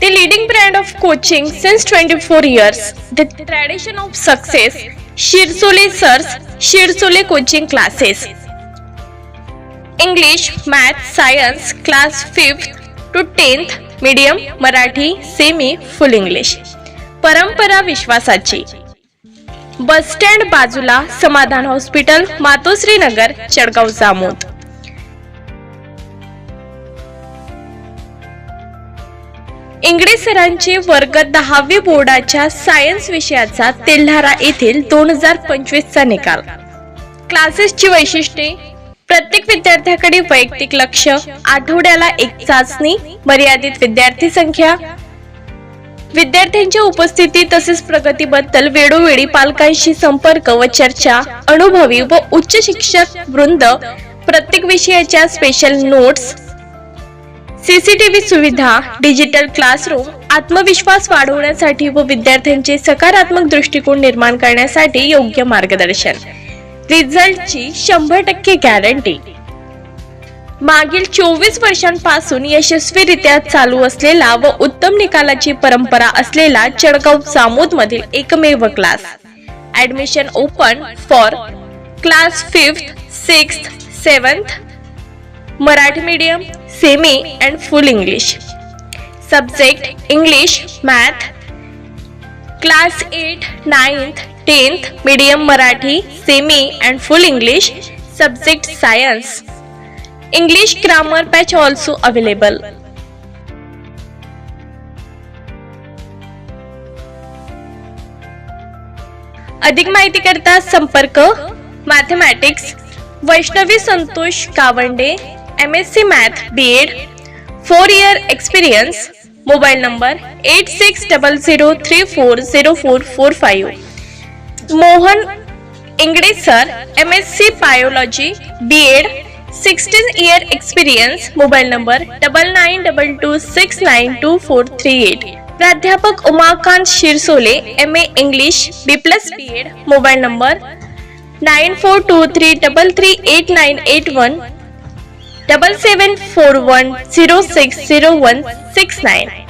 The leading brand of coaching since 24 years. The tradition of success. Shirsole Sirs, Shirsole Coaching Classes. English, Math, Science, class 5th to 10th, medium, Marathi, Semi, Full English. परंपरा विश्वासाची बस stand बाजूला Samadhan hospital Matoshri Nagar Chadgaon Jamod Ingde सरांचे वर्ग दहावी बोर्डाच्या science विषयाचा तेल्हारा येथील दोन हजार पंचवीसचा निकाल. क्लासेसची वैशिष्ट्ये. प्रत्येक विद्यार्थ्याकडे वैयक्तिक लक्ष आठवड्याला एक चाचणी मर्यादित विद्यार्थी संख्या. विद्यार्थ्यांच्या उपस्थिती तसेच प्रगतीबद्दल वेळोवेळी पालकांशी संपर्क व चर्चा अनुभवी व उच्च शिक्षक वृंद. प्रत्येक विषयाच्या स्पेशल नोट्स सीसीटीव्ही सुविधा डिजिटल क्लासरूम आत्मविश्वास वाढवण्यासाठी व विद्यार्थ्यांचे सकारात्मक दृष्टिकोन निर्माण करण्यासाठी योग्य मार्गदर्शन. रिझल्टची शंभर टक्के गॅरंटी. मागील चोवीस वर्षांपासून यशस्वीरित्या चालू असलेला व उत्तम निकालाची परंपरा असलेला चडगाव जामोद मधील एकमेव class. Admission open for class fifth sixth seventh. Marathi medium semi and full English. Subject English math. Class eight ninth tenth medium Marathi semi and full English. Subject science. English grammar batch also available. अधिक माहिती करता संपर्क mathematics Vaishnavi Santosh Kawande math B Ed four year experience mobile number eight six double zero three four zero four four five Mohan Ingde C biology B Ed sixteen year experience mobile number double nine double two six nine two four three eight प्राध्यापक Umakant Shirsole M A English B plus B Ed mobile number nine four two three double three eight nine eight one double seven four one zero six zero one six nine.